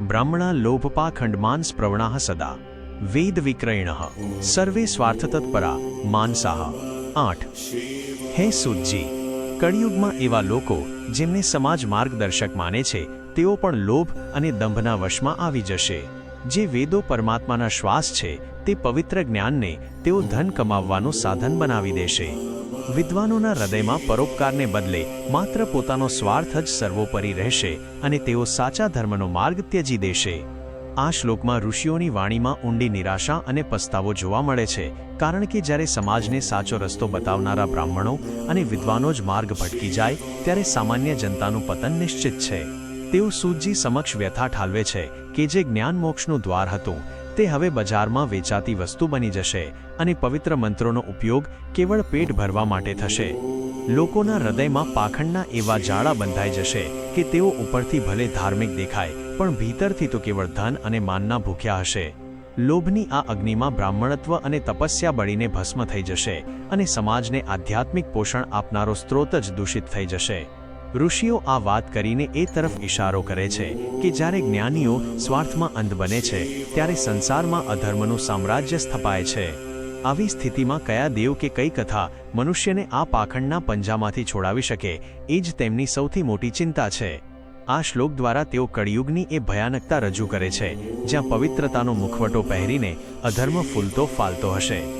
બ્રાહ્મણા લોભપાખંડમાન પ્રવણાઃ સદા. વેદ વિક્રયણ. સર્વે સ્વાર્થતત્પરા માનસાહ. આઠ. હે સુજી, કળિયુગમાં એવા લોકો જેમને સમાજ માર્ગદર્શક માને છે, તેઓ પણ લોભ અને દંભના વશમાં આવી જશે. જે વેદો પરમાત્માના શ્વાસ છે, તે પવિત્ર જ્ઞાનને તેઓ ધન કમાવવાનું સાધન બનાવી દેશે. વિદ્વાનોના હૃદયમાં પરોપકારને બદલે માત્ર પોતાનો સ્વાર્થ જ સર્વોપરી રહેશે અને તેઓ સાચા ધર્મનો માર્ગ ત્યજી દેશે. આ શ્લોકમાં ઋષિઓની વાણીમાં ઊંડી નિરાશા અને પસ્તાવો જોવા મળે છે, કારણ કે જ્યારે સમાજને સાચો રસ્તો બતાવનારા બ્રાહ્મણો અને વિદ્વાનો જ માર્ગ ભટકી જાય, ત્યારે સામાન્ય જનતાનું પતન નિશ્ચિત છે. તેઓ સૂજી સમક્ષ વ્યથા ઠાલવે છે કે જે જ્ઞાન મોક્ષનું દ્વાર હતું તે હવે બજારમાં વેચાતી વસ્તુ બની જશે અને પવિત્ર મંત્રોનો ઉપયોગ કેવળ પેટ ભરવા માટે થશે. લોકોના હૃદયમાં પાખંડના એવા જાળા બંધાઈ જશે કે તેઓ ઉપરથી ભલે ધાર્મિક દેખાય, પણ ભીતરથી તો કેવળ ધન અને માનના ભૂખ્યા હશે. લોભની આ અગ્નિમાં બ્રાહ્મણત્વ અને તપસ્યા બળીને ભસ્મ થઈ જશે અને સમાજને આધ્યાત્મિક પોષણ આપનારો સ્ત્રોત જ દૂષિત થઈ જશે. ઋષિઓ આ વાત કરીને એ તરફ ઇશારો કરે છે કે જ્યારે જ્ઞાનીઓ સ્વાર્થમાં અંધ બને છે, ત્યારે સંસારમાં અધર્મનું સામ્રાજ્ય સ્થપાય છે. આવી સ્થિતિમાં કયા દેવ કે કઈ કથા મનુષ્યને આ પાખંડના પંજામાંથી છોડાવી શકે, એ જ તેમની સૌથી મોટી ચિંતા છે. આ શ્લોક દ્વારા તેઓ કળિયુગની એ ભયાનકતા રજૂ કરે છે, જ્યાં પવિત્રતાનો મુખવટો પહેરીને અધર્મ ફૂલતો ફાલતો હશે.